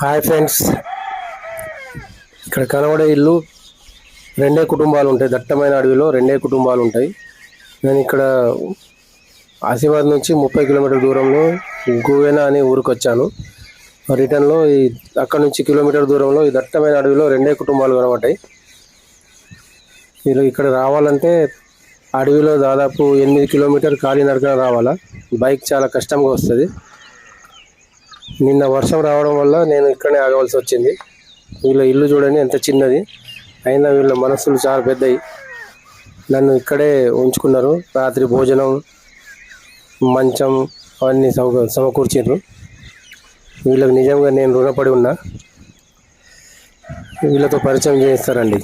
Hi friends. ఇక్కడ కనబడే ఇల్లు రెండే కుటుంబాలు ఉంటాయి. దట్టమైన అడవిలో రెండే కుటుంబాలు ఉంటాయి. నేను ఇక్కడ ఆసిఫాబాద్ నుంచి ముప్పై కిలోమీటర్ దూరంలో గువేనా అనే ఊరికి వచ్చాను. రిటర్న్లో ఈ అక్కడ నుంచి కిలోమీటర్ దూరంలో ఈ దట్టమైన అడవిలో రెండే కుటుంబాలు కనబడ్డాయి. మీరు ఇక్కడ రావాలంటే అడవిలో దాదాపు ఎనిమిది కిలోమీటర్ నడకన రావాలా? బైక్ చాలా కష్టంగా వస్తుంది. నిన్న వర్షం రావడం వల్ల నేను ఇక్కడనే ఆగవలసి వచ్చింది. వీళ్ళ ఇల్లు చూడండి ఎంత చిన్నది. అయినా వీళ్ళ మనసులు చాలా పెద్దవి నన్ను ఇక్కడే ఉంచుకున్నారు. రాత్రి భోజనం మంచం అవన్నీ సౌక సమకూర్చారు వీళ్ళకి నిజంగా నేను రుణపడి ఉన్నా. వీళ్ళతో పరిచయం చేస్తారండి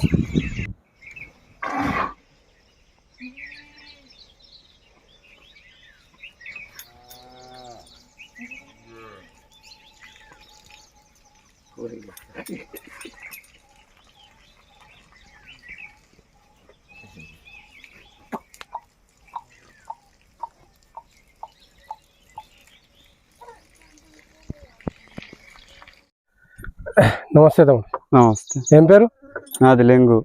నమస్తే తమ్ముడు. నమస్తే. ఏం పేరు? నాది లెంగు.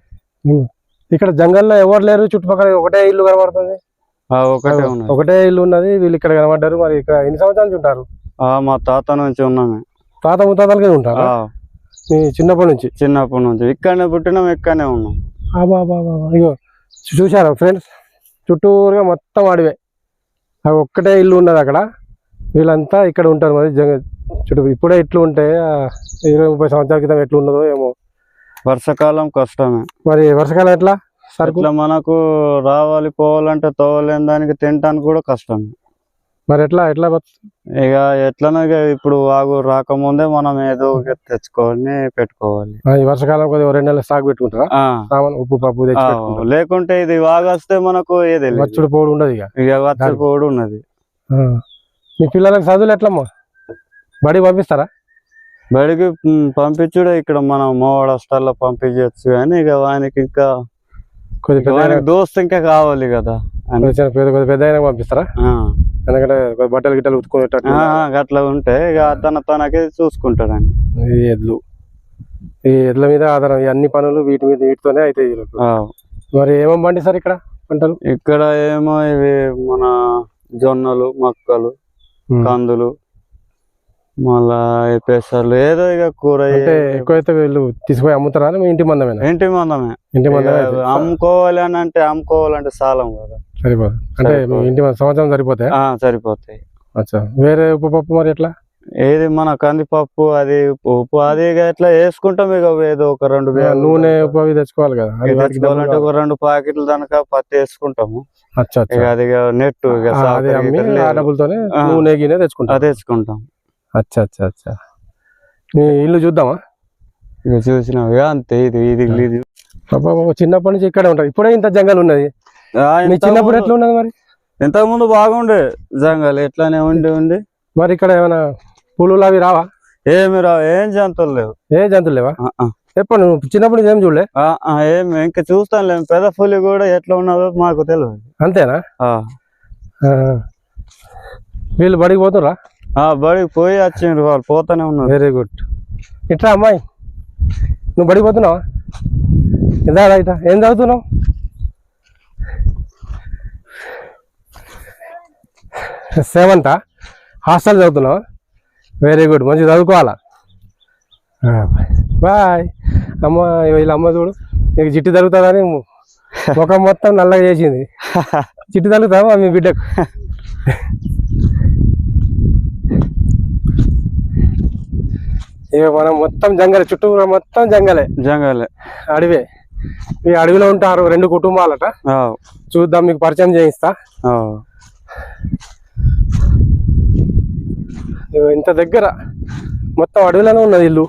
ఇక్కడ జంగల్లో ఎవరు లేరు? చుట్టుపక్కల ఒకటే ఇల్లు కనబడుతుంది. ఆ ఒకటే ఒకటే ఇల్లు ఉన్నది. వీళ్ళు ఇక్కడ కనబడ్డారు. మరి ఇక్కడ ఎన్ని సంవత్సరాల నుంచి ఉంటారు? ఆ మా తాత నుంచి ఉన్నామే. తాత ముత్తాతలకే ఉంటారు? మీ చిన్నప్పటి నుంచి? చిన్నప్పటి నుంచి. ఇక్కడనే పుట్టినాం ఇక్కడనే ఉన్నాం. ఇగో చూసారా ఫ్రెండ్స్? చుట్టూరుగా మొత్తం అడివే. అవి ఒక్కటే ఇల్లు ఉన్నది అక్కడ. వీళ్ళంతా ఇక్కడ ఉంటారు మరి జంగ చుట్టూ ఇప్పుడే ఇట్లు ఉంటే ఇరవై ముప్పై సంవత్సరాల క్రితం ఎట్లా ఉన్నదో ఏమో. వర్షాకాలం కష్టమే. మరి వర్షాకాలం ఎట్లా? సరుకు? ఇట్లా మనకు రావాలి పోవాలంటే తోవలేని దానికి తినడానికి కూడా కష్టమే. మరి ఎట్లా ఎట్లా ఇక ఎట్లనో ఇప్పుడు వాగు రాకముందే మనం ఏదో తెచ్చుకోవాలి పెట్టుకోవాలి. ఈ వర్షాకాలం కొద్దిగా రెండు నెలలు స్టాక్ పెట్టుకుంటారా? సామాన్ ఉప్పు పప్పు లేకుంటే ఇది వాగొస్తే మనకు ఏది. వచ్చుడు పోడు ఉండదు ఇక. ఇక వచ్చపోడు ఉన్నది. మీ పిల్లలకు చదువులు ఎట్లమ్మా? బడి పంపిస్తారా? బడికి పంపించుడే. ఇక్కడ మనం మోవాడ హాస్టల్లో పంపించచ్చు కానీ ఇక వానికి ఇంకా కొద్ది పెద్ద వానికి దోస్త్ ఇంకా కావాలి కదా పెద్ద అయినా పంపిస్తారా. ఎందుకంటే బట్టలు గిట్టలు ఉతుకునేటట్టు అట్లా ఉంటే ఇక తన తనకి చూసుకుంటాడండి. ఈ ఎడ్లు ఈ ఎడ్ల మీద ఆధారం అన్ని పనులు వీటి మీద వీటితోనే అవుతాయి. ఆ. మరి ఏమేమి పండిస్తారు ఇక్కడ పంటలు? ఇక్కడ ఏమో ఇవి మన జొన్నలు మక్కలు కందులు మళ్ళా పెసర్లు ఏదో ఇక కూర అంటే ఎక్కువైతే వీళ్ళు తీసుకుపోయి అమ్ముతారా? మీ ఇంటి మందమేనా? ఇంటి మందమే. ఇంటి మందమే అమ్ముకోవాలి అని అంటే అమ్ముకోవాలంటే సాలం కదా. సరిపోదు. అంటే. ఇంటి మంద సంవత్సరం సరిపోతాయి? ఆ, సరిపోతాయి. అచ్చా. వేరే ఉప్పు పప్పు మరి ఎట్లా? ఏది మన కందిపప్పు అది ఉప్పు. అది ఇక ఇట్లా వేసుకుంటాం ఇక ఏదో ఒక రెండు నూనె ఉప్పు అవి తెచ్చుకోవాలి కదా. తెచ్చుకోవాలంటే కావాలి. ఒక రెండు ప్యాకెట్లు దానిక పత్తి వేసుకుంటాము. అది నెట్ ఆ. నూనె గిన్నె తెచ్చుకుంటాం. అది తెచ్చుకుంటాం. అచ్చా అచ్చా అచ్చా. మీ ఇల్లు చూద్దామా? ఇక చూసినాం అంతే ఇది ఇది పాపా పాపా చిన్నప్పటి నుంచి ఇక్కడే ఉంటారు ఇప్పుడే ఇంత జంగల్ ఉన్నది. మీ చిన్నప్పుడు ఎట్లా ఉన్నది మరి? ఇంతకు ముందు బాగుండే జంగల్ ఎట్లానే ఉండి ఉండి. మరి ఇక్కడ ఏమైనా పులులు అవి రావా? ఏమి రా ఏం జంతువులు లేవు. ఏ జంతువులు లేవా. ఎప్పుడు నువ్వు చిన్నప్పుడు ఏం చూడలే? ఆ, ఆ, ఏం ఇంకా చూస్తాం లేము పెద్ద పులి కూడా ఎట్లా ఉన్నదో మాకు తెలియదు అంతేనా. వీళ్ళు బడికి పోతురా బడికి పోయి వచ్చిండ్రు వాళ్ళు పోతానే ఉన్నారు. వెరీ గుడ్ ఇట్లా అమ్మాయి నువ్వు బడికి పోతున్నావా? ఇదా ఏం చదువుతున్నావు? సెవెంతా హాస్టల్ చదువుతున్నావా? వెరీ గుడ్ మంచిగా చదువుకోవాలా? బాయ్ అమ్మ వీళ్ళ అమ్మ చూడు నీకు జిట్టు తరుగుతుందని ముఖం మొత్తం నల్లగా చేసింది. చిట్టు తలుగుతావా మీ బిడ్డకు? ఇక మనం మొత్తం జంగలే చుట్టూరా మొత్తం జంగలే. జంగలే. అడవే. ఈ అడవిలో ఉంటారు రెండు కుటుంబాలట. చూద్దాం మీకు పరిచయం చేయిస్తా. ఇంత దగ్గర మొత్తం అడవిలోనే ఉన్నది ఇల్లు.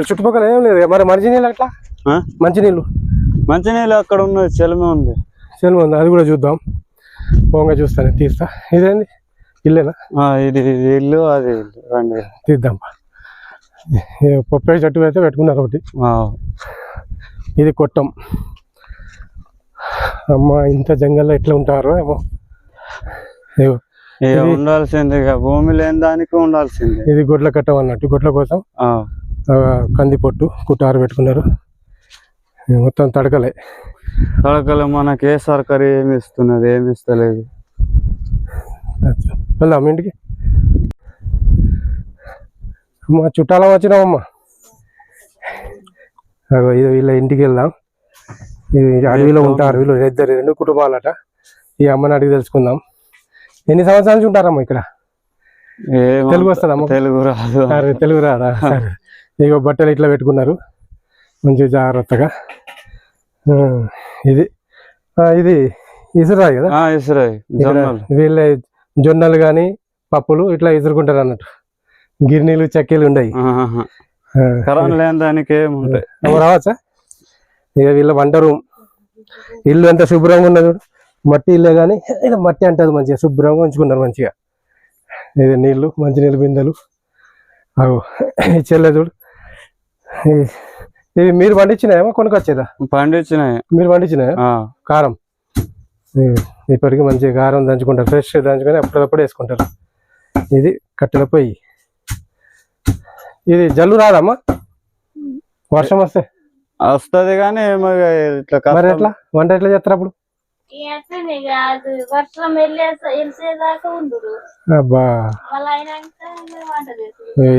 చుట్టుపక్కల ఏం లేదు. మరి మంచినీళ్ళు అట్లా? మంచినీళ్ళు. మంచినీళ్ళు అక్కడ ఉన్నది చెలమే ఉంది. సెలవు ఉంది. అది కూడా చూద్దాం. పోంగా చూస్తాను తీస్తా. ఇదేంది? ఇల్లేనా? ఇది ఇల్లు అది ఇల్లు. రండి. తీద్దాం. పప్పే చెట్టు అయితే పెట్టుకున్నారు ఒకటి ఇది కొట్టం. అమ్మ ఇంత జంగల్లో ఎట్లా ఉంటారో ఏమో. ఇగో ఇక ఇది- ఉండాల్సిందే ఇక. భూమి లేని దానికి ఉండాల్సిందే. ఇది గొడ్ల కట్టం అన్నట్టు. గొడ్ల కోసం కంది పొట్టు కుట్టారు పెట్టుకున్నారు. మొత్తం తడకలే. తడకలు మనకి ఏ సర్కారు ఏమి ఇస్తున్నది ఏమి ఇస్తలేదు. వెళ్దాం ఇంటికి? అమ్మ చుట్టాలం వచ్చినామమ్మా. అగో ఇది వీళ్ళ ఇంటికి వెళ్దాం. ఇది అడవిలో ఉంటారు వీళ్ళు ఇద్దరు రెండు కుటుంబాలట. ఈ అమ్మని అడిగి తెలుసుకుందాం. ఎన్ని సంవత్సరాల నుంచి ఉంటారమ్మా ఇక్కడ? తెలుగు వస్తుందమ్మా తెలుగు రాదు. సరే తెలుగు రాదా? ఇగో బట్టలు ఇట్లా పెట్టుకున్నారు. మంచి జాగ్రత్తగా. ఇది ఆ, ఇది ఇసురాయి కదా? ఇసురాయి. వీళ్ళ జొన్నలు కానీ పప్పులు ఇట్లా ఇసురుకుంటారు అన్నట్టు గిర్నీలు చెక్కీలు ఉన్నాయి. ఆ, కరోనా లేని దానికి ఏముంటాయి? అమ్మ రావచ్చా? ఇక వీళ్ళ వంట రూమ్. ఇల్లు ఎంత శుభ్రంగా ఉన్నది చూడు. మట్టి ఇల్లే కానీ ఇలా మట్టి అంటది మంచిగా. శుభ్రంగా ఉంచుకున్నారు మంచిగా. ఇది నీళ్ళు మంచి నీళ్ళు బిందెలు. అవు చెల్లె చూడు. ఇది- ఇది మీరు పండించినాయేమో కొనుకొచ్చేదా? పండించినాయి. మీరు పండించినాయా? ఆ, కారం. ఇప్పటికి మంచిగా కారం దంచుకుంటారు. ఫ్రెష్ దంచుకొని అప్పుడప్పుడు వేసుకుంటారు. ఇది కట్టెల పొయ్యి. ఇది జల్లు రాదమ్మా? వర్షం వస్తే? వస్తది కానీ మరి. ఎట్లా? వంట ఎట్లా చేస్తారు అప్పుడు?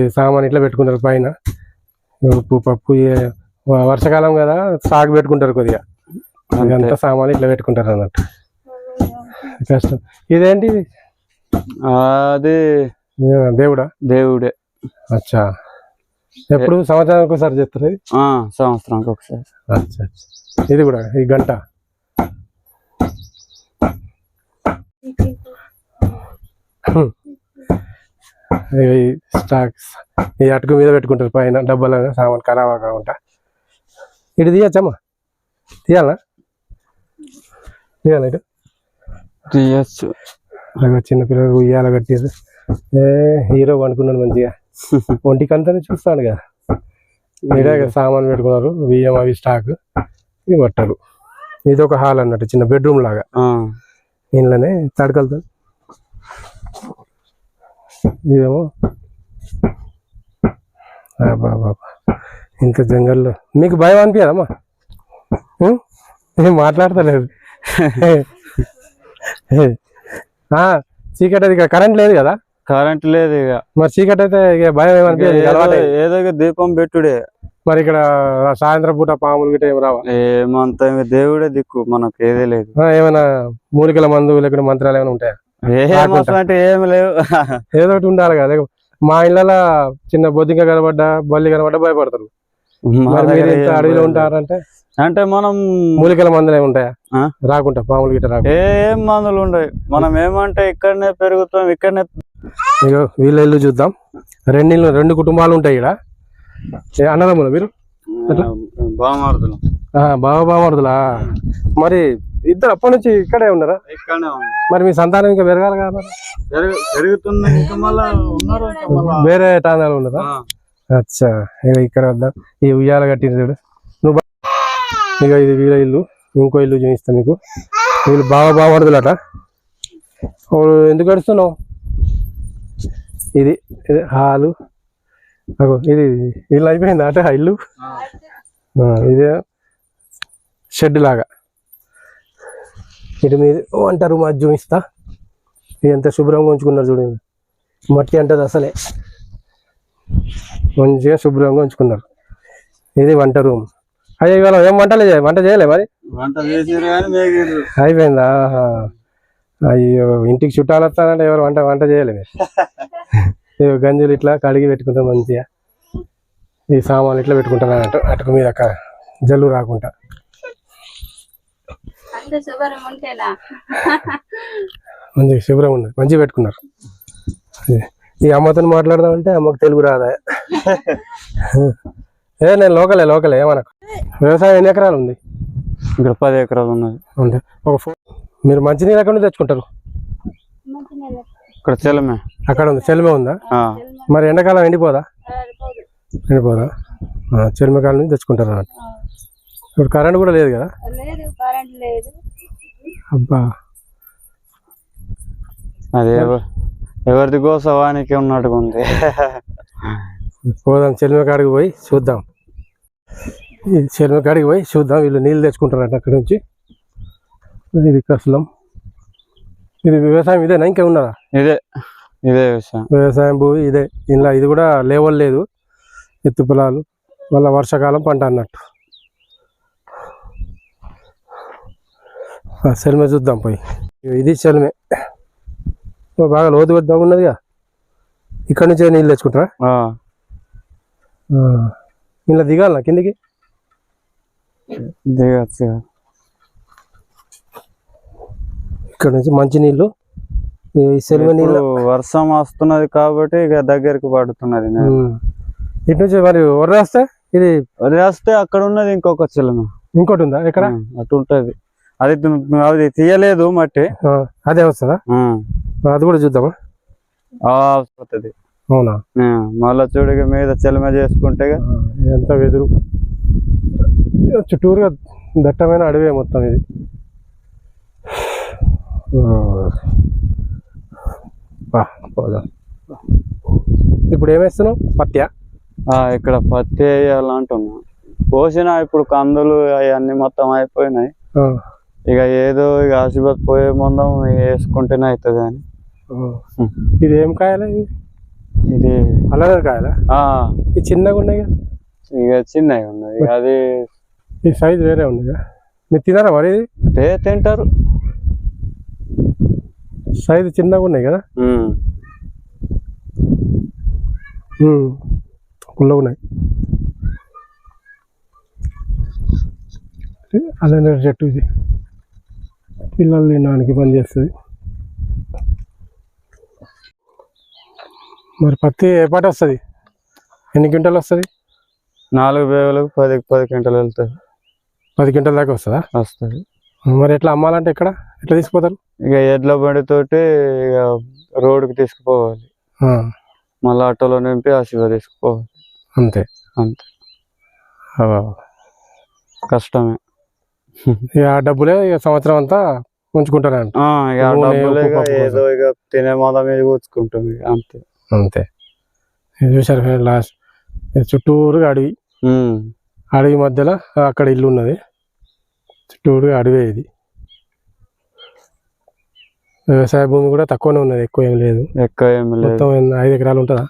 సామాన్ ఇట్లా పెట్టుకుంటారు పైన. ఉప్పు పప్పు వర్షాకాలం కదా సాగు పెట్టుకుంటారు కొద్దిగా. ఇదంతా సామాన్ ఇట్లా పెట్టుకుంటారు అన్నట్టు. కష్టం. ఇదేంటి ఇది? అది దేవుడా? దేవుడే. అచ్చా. ఎప్పుడు సంవత్సరానికి ఒకసారి చేస్తారు సంవత్సరానికి ఒకసారి. ఇది కూడా ఈ గంట. స్టాక్స్ ఈ అటుకు మీద పెట్టుకుంటారు పైన డబ్బాల సామాన్ ఖరాబ్ కాకుండా. ఇటు తీయచ్చమ్మా? తీయాలా? తీయాలా ఇటు? తీయచ్చు. అలాగే చిన్న పిల్లలు ఉయ్యాల కట్టారు ఏ హీరో అనుకున్నాడు మంచిగా. ఒంటికి అంతా చూస్తాడు కదా మీరే సామాన్ పెట్టుకున్నారు బియ్యం అవి స్టాక్ ఇది పట్టారు. ఇది ఒక హాల్ అన్నట్టు చిన్న బెడ్రూమ్ లాగా. ఇంట్లోనే తడకలతో. ఇదేమో బాబా ఇంత జంగల్లో. మీకు భయం అనిపించదమ్మా? ఏం మాట్లాడతలేదు. చీకటి అది కరెంట్ లేదు కదా? కరెంట్ లేదు ఇక. మరి చీకటి అయితే ఇక భయం ఏమనిపించదు ఏదో- దీపం పెట్టుడే. మరి ఇక్కడ సాయంత్రం పూట పాములు గిట్ట ఏమి రావా? ఏమంత దేవుడే దిక్కు మనకు ఏదే లేదు. ఏమైనా మూలికల మందు లేకుంటే మంత్రాలు ఏమైనా ఉంటాయా? అంటే ఏమి లేవు. ఏదో ఒకటి ఉండాలి కదా. మా ఇళ్ళలో చిన్న బొద్దింక కనబడ్డా బల్లి కనబడ్డా భయపడతారు. అడవిలో. ఉంటారంటే? అంటే మనం మూలికల మందులు ఏమి ఉంటాయా? ఆ? రాకుంటా పాములు గిట్ట రాకుండా. ఏం మందులు ఉండవు. మనం ఏమంటే ఇక్కడనే పెరుగుతాం ఇక్కడనే ఇగో వీళ్ళ ఇల్లు చూద్దాం. రెండు ఇల్లు రెండు కుటుంబాలు ఉంటాయి ఇక్కడ అన్నదమ్ములు మీరు? బావ బామర్దులా మరి ఇద్దరు అప్పటి నుంచి ఇక్కడే ఉన్నారా. మరి మీ సంతానం ఇంకా పెరగాలి కదా. వేరే టాందాలు ఉన్నారా ఆ. అచ్చా ఇక ఇక్కడ వద్దాం. ఈ ఉయ్యాల కట్టింది చూడు. నువ్వు ఇక ఇది వీళ్ళ ఇల్లు ఇంకో ఇల్లు చూపిస్తాను నీకు. వీళ్ళు బాగా బాగుపడుతులట ఎందుకు గడుస్తున్నావు ఇది హాలు. అగో ఇది ఇల్లు అయిపోయింది? అట ఇల్లు? ఇదే షెడ్ లాగా. ఇటు మీద వంట రూమ్ అది చూపిస్తా. ఇది ఎంత శుభ్రంగా ఉంచుకున్నారు చూడండి. మట్టి అంటది అసలే. మంచిగా శుభ్రంగా ఉంచుకున్నారు. ఇది వంట రూమ్. అయ్యో ఇవాళ ఏం వంటలే చేయ వంట చేయలే మరి? అయిపోయిందా. అయ్యో ఇంటికి చుట్టాలు వస్తానంటే ఎవరు వంట వంట చేయలే ఇగో గంజులు ఇట్లా కడిగి పెట్టుకుంటాం మంచిగా ఈ సామాన్లు ఇట్లా పెట్టుకుంటాను అన్నట్టు. అటుకు మీద జల్లు రాకుండా అంత శుభ్రం ఉంటేనా? మంచిగా ఉన్నది. మంచిగా పెట్టుకున్నారు. ఈ అమ్మతో మాట్లాడదామంటే అమ్మకు తెలుగు రాదా? ఏ నేను లోకలే లోకలే ఏమనకు? వ్యవసాయం ఎన్ని ఎకరాలు ఉంది? ఇక్కడ పది ఎకరాలు ఉన్నది. ఉంది. ఒక మీరు మంచినీళ్ళు ఎక్కడ నుంచి తెచ్చుకుంటారు? మంచిగా ఇక్కడ చెలమే అక్కడ ఉంది. చెల్మే ఉందా? మరి ఎండాకాలం ఎండిపోదా? ఎండిపోదా. ఆ, చెల్మకాలం నుంచి తెచ్చుకుంటారు అన్నట్టు ఇప్పుడు కరెంట్ కూడా లేదు కదా? లేదు కరెంట్ లేదు. అబ్బా. అది ఎవ- ఎవరిది కోసం వానికి ఉన్నట్టుగా ఉంది. పోదాం చెల్మి కాడికి పోయి చూద్దాం. చెల్మి కాడికి పోయి చూద్దాం. వీళ్ళు నీళ్ళు తెచ్చుకుంటారంట అక్కడి నుంచి. ఇది కసలం ఇది వ్యవసాయం ఇదేనా? ఇంకా ఉన్నదా? ఇదే ఇదే విషయం వ్యవసాయం భూమి ఇదే. ఇలా ఇది కూడా లేవల్ లేదు. ఎత్తు పొలాలు. మళ్ళీ వర్షాకాలం పంట అన్నట్టు. సెల్మే చూద్దాం పోయి. ఇది సెల్మే. బాగా లోతు పెద్ద ఉన్నదిగా. ఇక్కడ నుంచే నీళ్ళు తెచ్చుకుంటారా? ఇలా దిగాలనా కిందికి? దిగచ్చు ఇక్కడ నుంచి మంచి నీళ్ళు ఈ సెల్మే నీళ్ళు వర్షం వస్తున్నది కాబట్టి ఇక దగ్గరికి పడుతున్నది. ఇటు నుంచి మరి వర వస్తే ఇది వదిలేస్తే అక్కడ ఉన్నది ఇంకొక చిలమ ఇంకోటి ఉందా ఎక్కడ? అటు ఉంటది. అది అది తీయలేదు మట్టి. అదే వస్తుందా? అది కూడా చూద్దామా? వస్తుంది. అవునా? మళ్ళా చూడగా మీద చిలమ చేసుకుంటే ఎంత వెదురు. చుట్టూరుగా దట్టమైన అడవే మొత్తం ఇది. పోదాం. ఇప్పుడు ఏమేస్తున్నావు పత్యా ఆ, ఇక్కడ పత్తి వేయాలంటున్నా పోసిన ఇప్పుడు కందులు అవన్నీ మొత్తం అయిపోయినాయి. ఇక ఏదో ఇక ఆశీర్వాద్ పోయే ముందం వేసుకుంటేనే అవుతుంది అని. ఇది ఏం కాయాలా ఇది? ఇది కాయాలా? ఆ. ఇది చిన్నగా ఉన్నాయి కదా ఇక చిన్నవి ఉన్నది. ఇక అది ఈ సైజ్ వేరే ఉంది కదా మీరు తినారా మరి తింటారు. సైజ్ చిన్నగా ఉన్నాయి కదా. పుల్లగా ఉన్నాయి. అలానే చెట్టు ఇది. పిల్లలు తినడానికి పని చేస్తుంది. మరి పత్తి ఏ పాట వస్తుంది? ఎన్ని క్వింటాలు వస్తుంది? నాలుగు బేగులకు పది పది గంటలు వెళ్తుంది. పది క్వింటాల దాకా వస్తుందా? వస్తుంది. మరి ఎట్లా అమ్మాలంటే ఎక్కడ? ఎట్లా తీసుకుపోతారు? ఇక ఎడ్ల బండితోటి ఇక రోడ్డుకి తీసుకుపోవాలి. ఆ, మళ్ళీ ఆటోలో నింపి ఆశీర్వాద్ తీసుకుపోవాలి. అంతే. అంతే. కష్టమే. ఇక ఆ డబ్బులే ఇక సంవత్సరం అంతా ఉంచుకుంటారంట. ఆ, ఇక ఆ నూనె, డబ్బులు ఇక ఉప్పు, పప్పు ఏదో ఇక తినే మొద మీద కూర్చుకుంటాం ఇక అంతే. అంతే. ఇది లాస్ట్. చుట్టూరుగా అడవి. ఉమ్. అడవి మధ్యలో అక్కడ ఇల్లు ఉన్నది. చుట్టూరుగా అడవే ఇది. వ్యవసాయ భూమి కూడా తక్కువనే ఉన్నది ఎక్కువ ఏం లేదు. ఎక్కువ ఏమి లేదు. మొత్తం ఐదు ఎకరాలు ఉంటుందా?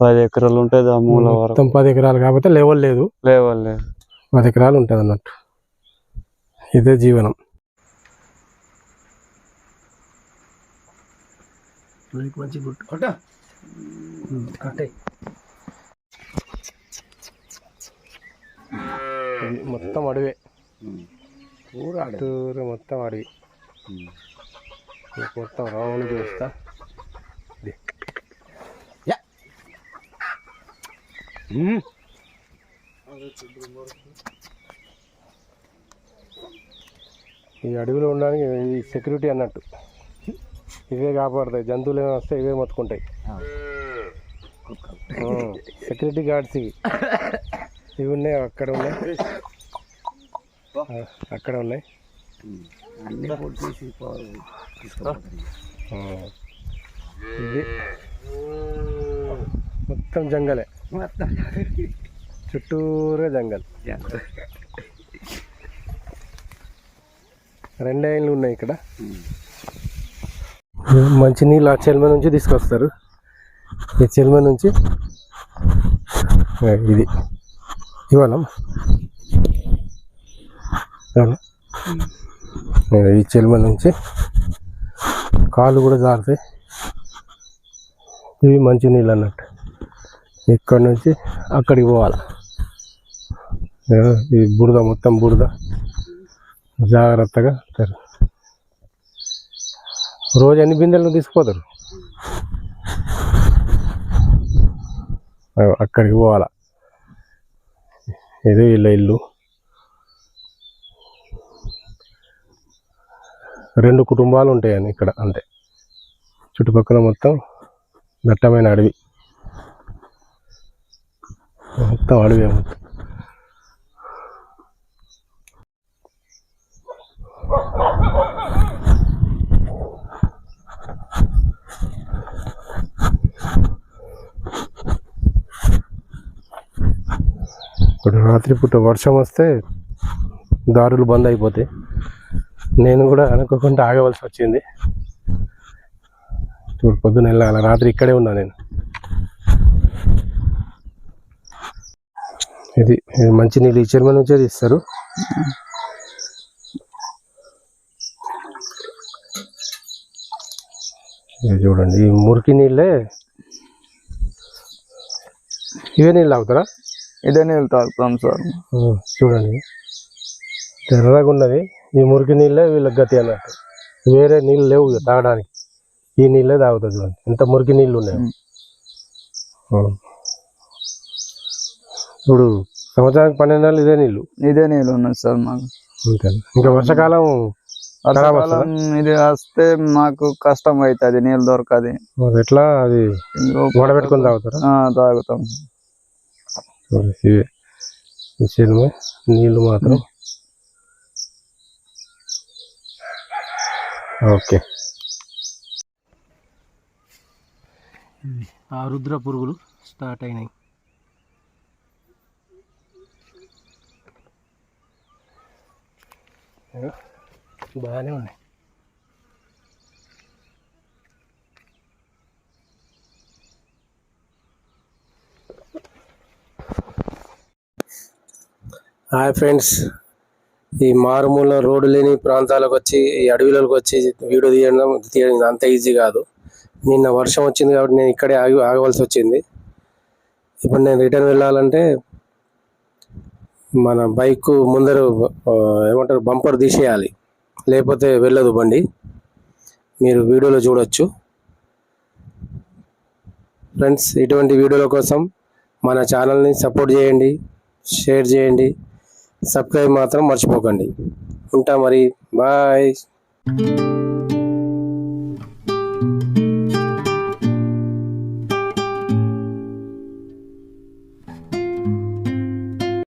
పది ఎకరాలు ఉంటుంది ఆ మూల వరకు. మొత్తం పది ఎకరాలు కాకపోతే లెవెల్ లేదు. లేవాలి లేదు. పది ఎకరాలు ఉంటుంది అన్నట్టు. ఇదే జీవనం. మంచి గుట్టు మొత్తం అడవే. చుట్టూరు మొత్తం అడవి. మొత్తం రౌండ్ చూస్తా. ఈ అడవిలో ఉండడానికి ఈ సెక్యూరిటీ అన్నట్టు. ఇవే కాపాడుతాయి. జంతువులు ఏమైనా వస్తే ఇవే మొత్తుకుంటాయి. సెక్యూరిటీ గార్డ్స్ ఇవి. ఇవి ఉన్నాయి అక్కడ ఉన్నాయి. అక్కడ ఉన్నాయి. ఇది మొత్తం జంగలే. చుట్టూరే జంగల్. రెండే ఇళ్ళు ఉన్నాయి ఇక్కడ. మంచి నీళ్ళు ఆ చెల్మ నుంచి తీసుకొస్తారు. ఈ చెల్మ నుంచి. ఇది? ఆ, ఈ చెల్మ నుంచి కాళ్ళు కూడా జారుతాయి. ఇవి మంచి నీళ్ళు అన్నట్టు. ఇక్కడ నుంచి అక్కడికి పోవాలి. ఈ బురద మొత్తం బురద. జాగ్రత్తగా తెరు. రోజు ఎన్ని బిందెలు తీసుకుపోతారు? అక్కడికి పోవాలా. ఏదో వీళ్ళ ఇల్లు. రెండు కుటుంబాలు ఉంటాయని ఇక్కడ అంతే. చుట్టుపక్కల మొత్తం దట్టమైన అడవి. మొత్తం అడవి మొత్తం ఇప్పుడు రాత్రిపూట వర్షం వస్తే దారులు బంద్ అయిపోతాయి. నేను కూడా అనుకోకుండా ఆగవలసి వచ్చింది. ఇప్పుడు పొద్దున వెళ్ళాలి రాత్రి ఇక్కడే ఉన్నా నేను. ఇది ఇది మంచి నీళ్ళు ఈ చెరువు నుంచే తీస్తారు. చూడండి ఈ మురికి నీళ్ళే. ఇవే నీళ్ళు తాగుతారా? ఇదే నీళ్ళు తాగుతాం సార్. చూడండి. తెల్లగా ఉన్నది. ఈ మురికి నీళ్ళే వీళ్ళకి గతి అన్నట్టు. వేరే నీళ్ళు లేవు తాగడానికి. ఈ నీళ్ళే తాగుతుంది చూడండి. ఎంత మురికి నీళ్ళు ఉన్నాయి. ఇప్పుడు సంవత్సరానికి పన్నెండు నెలలు ఇదే నీళ్ళు. ఇదే నీళ్ళు ఉన్నది సార్ మాకు. ఇంకా వర్షాకాలం వర్షాకాలం ఇది వస్తే మాకు కష్టం అవుతుంది నీళ్ళు దొరకది. ఎట్లా అది పెట్టుకొని తాగుతారా? తాగుతాం. ఇవే. ఈ నీళ్ళు మాత్రం. ఓకే. ఆ రుద్ర పురుగులు స్టార్ట్ అయినాయి. బాగానే ఉన్నాయి. Hi friends. ఈ మారుమూల రోడ్డు లేని ప్రాంతాలకు వచ్చి ఈ అడవిలోకి వచ్చి వీడియో తీయడం తీయడం అంత ఈజీ కాదు. నిన్న వర్షం వచ్చింది కాబట్టి నేను ఇక్కడే ఆగి ఆగవలసి వచ్చింది. ఇప్పుడు నేను రిటర్న్ వెళ్ళాలంటే మన బైక్ ముందర ఏమంటారు బంపర్ తీసేయాలి. లేకపోతే వెళ్ళదు బండి. మీరు వీడియోలో చూడొచ్చు. ఫ్రెండ్స్ ఇటువంటి వీడియోల కోసం మన ఛానల్ని సపోర్ట్ చేయండి షేర్ చేయండి. సబ్స్క్రైబ్ మాత్రం మర్చిపోకండి. ఉంటా మరి బాయ్.